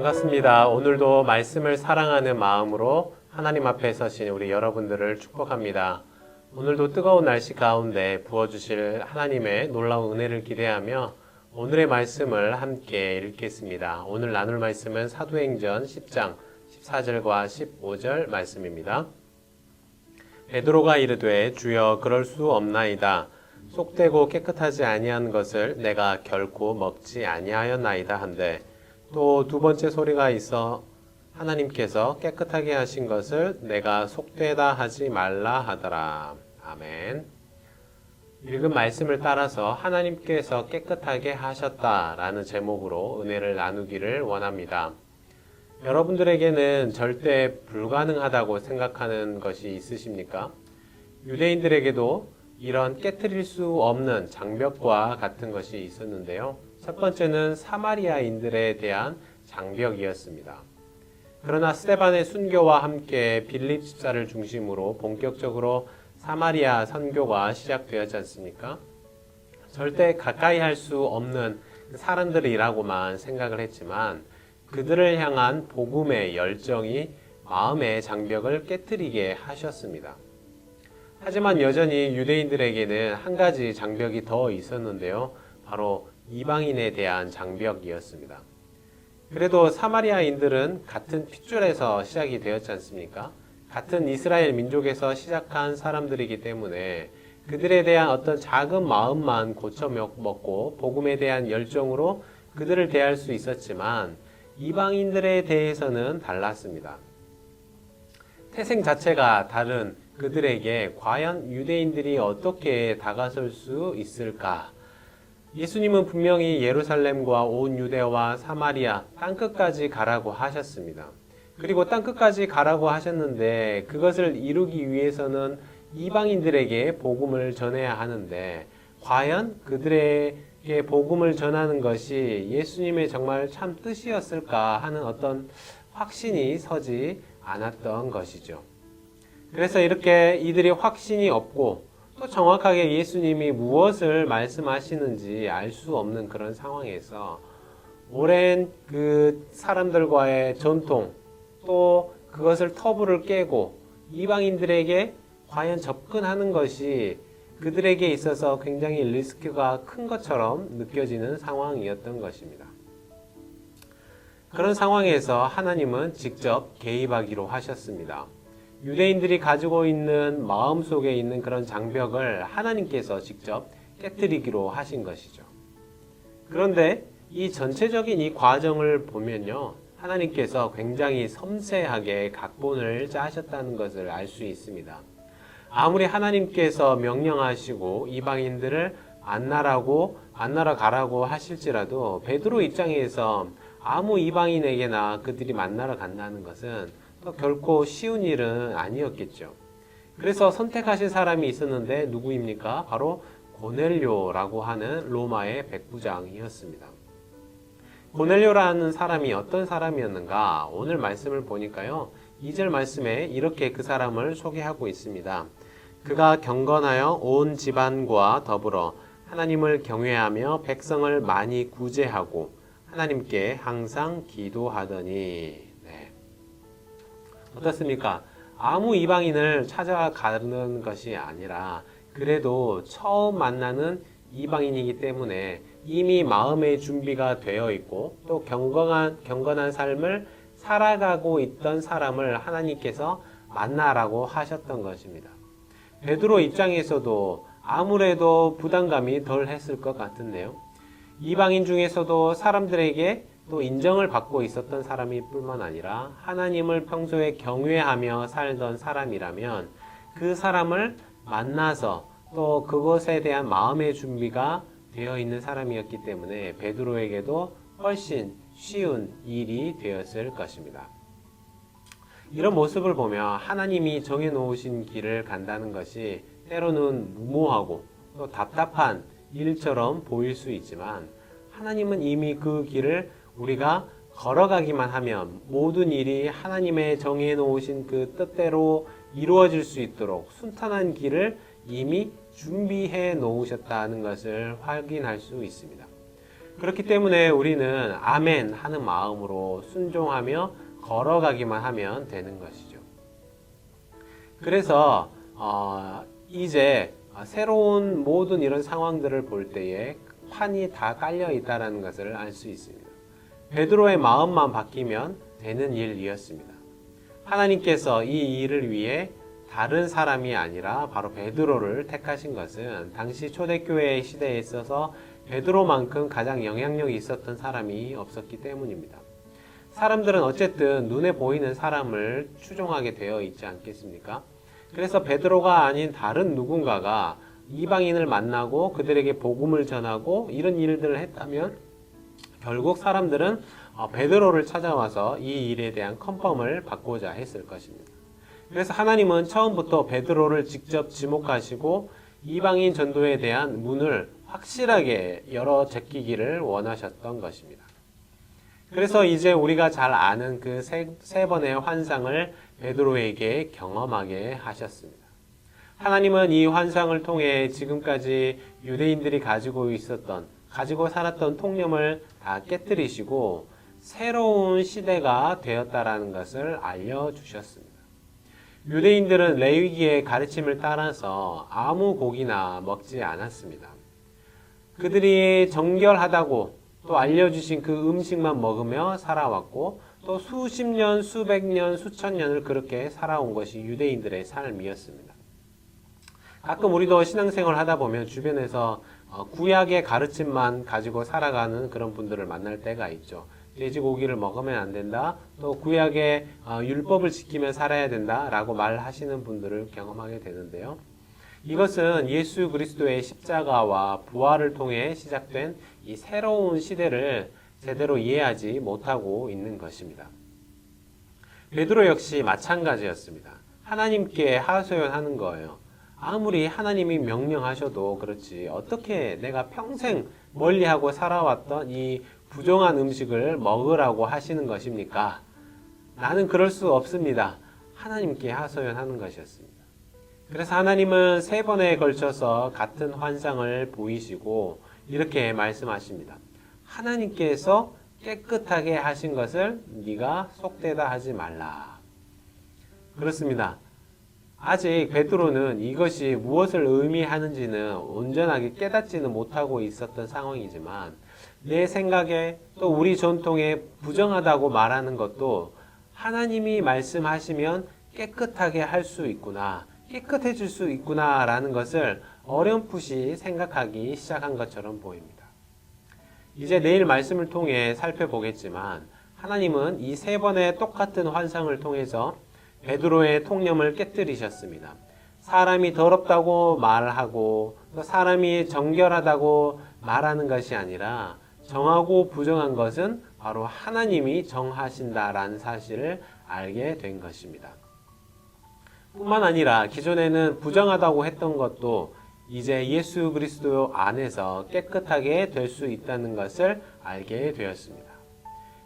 반갑습니다. 오늘도 말씀을 사랑하는 마음으로 하나님 앞에 서신 우리 여러분들을 축복합니다. 오늘도 뜨거운 날씨 가운데 부어주실 하나님의 놀라운 은혜를 기대하며 오늘의 말씀을 함께 읽겠습니다. 오늘 나눌 말씀은 사도행전 10장 14절과 15절 말씀입니다. 베드로가 이르되 주여 그럴 수 없나이다. 속되고 깨끗하지 아니한 것을 내가 결코 먹지 아니하였나이다 한데 또 두 번째 소리가 있어 하나님께서 깨끗하게 하신 것을 내가 속되다 하지 말라 하더라. 아멘. 읽은 말씀을 따라서 하나님께서 깨끗하게 하셨다라는 제목으로 은혜를 나누기를 원합니다. 여러분들에게는 절대 불가능하다고 생각하는 것이 있으십니까? 유대인들에게도 이런 깨뜨릴 수 없는 장벽과 같은 것이 있었는데요. 첫 번째는 사마리아인들에 대한 장벽이었습니다. 그러나 스테반의 순교와 함께 빌립 집사를 중심으로 본격적으로 사마리아 선교가 시작되었지 않습니까? 절대 가까이 할 수 없는 사람들이라고만 생각을 했지만 그들을 향한 복음의 열정이 마음의 장벽을 깨뜨리게 하셨습니다. 하지만 여전히 유대인들에게는 한 가지 장벽이 더 있었는데요. 바로 이방인에 대한 장벽이었습니다. 그래도 사마리아인들은 같은 핏줄에서 시작이 되었지 않습니까? 같은 이스라엘 민족에서 시작한 사람들이기 때문에 그들에 대한 어떤 작은 마음만 고쳐 먹고 복음에 대한 열정으로 그들을 대할 수 있었지만 이방인들에 대해서는 달랐습니다. 태생 자체가 다른 그들에게 과연 유대인들이 어떻게 다가설 수 있을까? 예수님은 분명히 예루살렘과 온 유대와 사마리아 땅 끝까지 가라고 하셨습니다. 그리고 땅 끝까지 가라고 하셨는데 그것을 이루기 위해서는 이방인들에게 복음을 전해야 하는데 과연 그들에게 복음을 전하는 것이 예수님의 정말 참 뜻이었을까 하는 어떤 확신이 서지 않았던 것이죠. 그래서 이렇게 이들이 확신이 없고 또 정확하게 예수님이 무엇을 말씀하시는지 알 수 없는 그런 상황에서 오랜 그 사람들과의 전통 또 그것을 터부를 깨고 이방인들에게 과연 접근하는 것이 그들에게 있어서 굉장히 리스크가 큰 것처럼 느껴지는 상황이었던 것입니다. 그런 상황에서 하나님은 직접 개입하기로 하셨습니다. 유대인들이 가지고 있는 마음 속에 있는 그런 장벽을 하나님께서 직접 깨뜨리기로 하신 것이죠. 그런데 이 전체적인 이 과정을 보면요. 하나님께서 굉장히 섬세하게 각본을 짜셨다는 것을 알 수 있습니다. 아무리 하나님께서 명령하시고 이방인들을 안나라고 안나라 가라고 하실지라도 베드로 입장에서 아무 이방인에게나 그들이 만나러 간다는 것은 또 결코 쉬운 일은 아니었겠죠. 그래서 선택하신 사람이 있었는데 누구입니까? 바로 고넬료라고 하는 로마의 백부장이었습니다. 고넬료라는 사람이 어떤 사람이었는가? 오늘 말씀을 보니까요. 2절 말씀에 이렇게 그 사람을 소개하고 있습니다. 그가 경건하여 온 집안과 더불어 하나님을 경외하며 백성을 많이 구제하고 하나님께 항상 기도하더니 네. 어떻습니까? 아무 이방인을 찾아가는 것이 아니라 그래도 처음 만나는 이방인이기 때문에 이미 마음의 준비가 되어 있고 또 경건한 경건한 삶을 살아가고 있던 사람을 하나님께서 만나라고 하셨던 것입니다. 베드로 입장에서도 아무래도 부담감이 덜 했을 것 같은데요. 이방인 중에서도 사람들에게 또 인정을 받고 있었던 사람이 뿐만 아니라 하나님을 평소에 경외하며 살던 사람이라면 그 사람을 만나서 또 그것에 대한 마음의 준비가 되어 있는 사람이었기 때문에 베드로에게도 훨씬 쉬운 일이 되었을 것입니다. 이런 모습을 보며 하나님이 정해놓으신 길을 간다는 것이 때로는 무모하고 또 답답한 일처럼 보일 수 있지만 하나님은 이미 그 길을 우리가 걸어가기만 하면 모든 일이 하나님의 정해 놓으신 그 뜻대로 이루어질 수 있도록 순탄한 길을 이미 준비해 놓으셨다는 것을 확인할 수 있습니다. 그렇기 때문에 우리는 아멘 하는 마음으로 순종하며 걸어가기만 하면 되는 것이죠. 그래서 어, 이제 새로운 모든 이런 상황들을 볼 때에 판이 다 깔려 있다라는 것을 알 수 있습니다. 베드로의 마음만 바뀌면 되는 일이었습니다. 하나님께서 이 일을 위해 다른 사람이 아니라 바로 베드로를 택하신 것은 당시 초대교회 시대에 있어서 베드로만큼 가장 영향력이 있었던 사람이 없었기 때문입니다. 사람들은 어쨌든 눈에 보이는 사람을 추종하게 되어 있지 않겠습니까? 그래서 베드로가 아닌 다른 누군가가 이방인을 만나고 그들에게 복음을 전하고 이런 일들을 했다면 결국 사람들은 어, 베드로를 찾아와서 이 일에 대한 컨펌을 받고자 했을 것입니다. 그래서 하나님은 처음부터 베드로를 직접 지목하시고 이방인 전도에 대한 문을 확실하게 열어 제끼기를 원하셨던 것입니다. 그래서 이제 우리가 잘 아는 그 세 번의 환상을 베드로에게 경험하게 하셨습니다. 하나님은 이 환상을 통해 지금까지 유대인들이 가지고 있었던, 가지고 살았던 통념을 다 깨뜨리시고 새로운 시대가 되었다라는 것을 알려주셨습니다. 유대인들은 레위기의 가르침을 따라서 아무 고기나 먹지 않았습니다. 그들이 정결하다고 또 알려주신 그 음식만 먹으며 살아왔고 또 수십 년, 수백 년, 수천 년을 그렇게 살아온 것이 유대인들의 삶이었습니다. 가끔 우리도 신앙생활 하다 보면 주변에서 어, 구약의 가르침만 가지고 살아가는 그런 분들을 만날 때가 있죠. 돼지고기를 먹으면 안 된다. 또 구약의 어, 율법을 지키며 살아야 된다라고 말하시는 분들을 경험하게 되는데요. 이것은 예수 그리스도의 십자가와 부활을 통해 시작된 이 새로운 시대를 제대로 이해하지 못하고 있는 것입니다. 베드로 역시 마찬가지였습니다. 하나님께 하소연하는 거예요. 아무리 하나님이 명령하셔도 그렇지 어떻게 내가 평생 멀리하고 살아왔던 이 부정한 음식을 먹으라고 하시는 것입니까? 나는 그럴 수 없습니다. 하나님께 하소연하는 것이었습니다. 그래서 하나님은 세 번에 걸쳐서 같은 환상을 보이시고 이렇게 말씀하십니다. 하나님께서 깨끗하게 하신 것을 네가 속되다 하지 말라. 그렇습니다. 아직 베드로는 이것이 무엇을 의미하는지는 온전하게 깨닫지는 못하고 있었던 상황이지만 내 생각에 또 우리 전통에 부정하다고 말하는 것도 하나님이 말씀하시면 깨끗하게 할 수 있구나. 깨끗해질 수 있구나라는 것을 어렴풋이 생각하기 시작한 것처럼 보입니다. 이제 내일 말씀을 통해 살펴보겠지만 하나님은 이 세 번의 똑같은 환상을 통해서 베드로의 통념을 깨뜨리셨습니다. 사람이 더럽다고 말하고 또 사람이 정결하다고 말하는 것이 아니라 정하고 부정한 것은 바로 하나님이 정하신다라는 사실을 알게 된 것입니다. 뿐만 아니라 기존에는 부정하다고 했던 것도 이제 예수 그리스도 안에서 깨끗하게 될 수 있다는 것을 알게 되었습니다.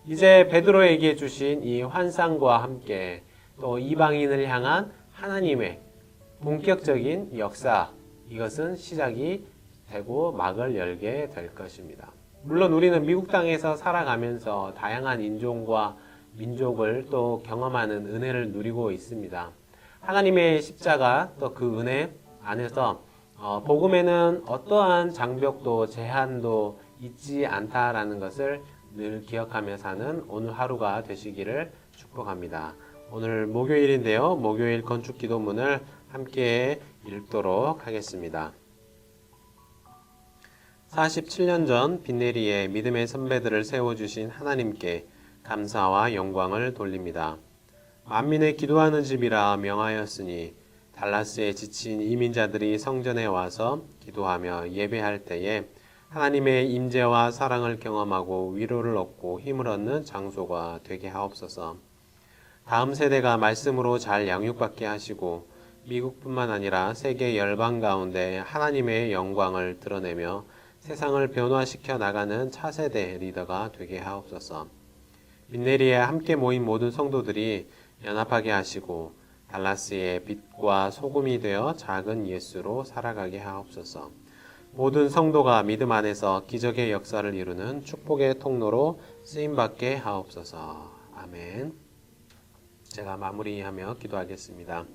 이제 베드로에게 주신 이 환상과 함께 또 이방인을 향한 하나님의 본격적인 역사 이것은 시작이 되고 막을 열게 될 것입니다. 물론 우리는 미국 땅에서 살아가면서 다양한 인종과 민족을 또 경험하는 은혜를 누리고 있습니다. 하나님의 십자가 또 그 은혜 안에서 어, 복음에는 어떠한 장벽도 제한도 있지 않다라는 것을 늘 기억하며 사는 오늘 하루가 되시기를 축복합니다. 오늘 목요일인데요. 목요일 건축 기도문을 함께 읽도록 하겠습니다. 47년 전 빈네리에 믿음의 선배들을 세워주신 하나님께 감사와 영광을 돌립니다. 만민의 기도하는 집이라 명하였으니 달라스에 지친 이민자들이 성전에 와서 기도하며 예배할 때에 하나님의 임재와 사랑을 경험하고 위로를 얻고 힘을 얻는 장소가 되게 하옵소서. 다음 세대가 말씀으로 잘 양육받게 하시고 미국뿐만 아니라 세계 열방 가운데 하나님의 영광을 드러내며 세상을 변화시켜 나가는 차세대 리더가 되게 하옵소서. 민네리에 함께 모인 모든 성도들이 연합하게 하시고 달라스의 빛과 소금이 되어 작은 예수로 살아가게 하옵소서. 모든 성도가 믿음 안에서 기적의 역사를 이루는 축복의 통로로 쓰임 받게 하옵소서. 아멘. 제가 마무리하며 기도하겠습니다.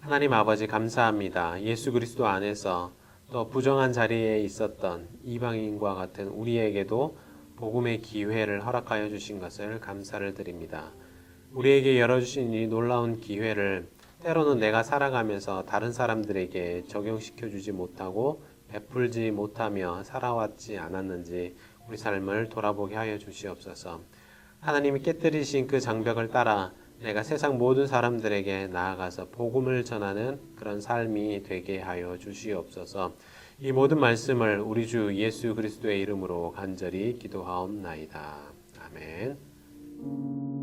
하나님 아버지 감사합니다. 예수 그리스도 안에서 또 부정한 자리에 있었던 이방인과 같은 우리에게도 복음의 기회를 허락하여 주신 것을 감사를 드립니다. 우리에게 열어주신 이 놀라운 기회를 때로는 내가 살아가면서 다른 사람들에게 적용시켜 주지 못하고 베풀지 못하며 살아왔지 않았는지 우리 삶을 돌아보게 하여 주시옵소서. 하나님이 깨뜨리신 그 장벽을 따라 내가 세상 모든 사람들에게 나아가서 복음을 전하는 그런 삶이 되게 하여 주시옵소서. 이 모든 말씀을 우리 주 예수 그리스도의 이름으로 간절히 기도하옵나이다. 아멘.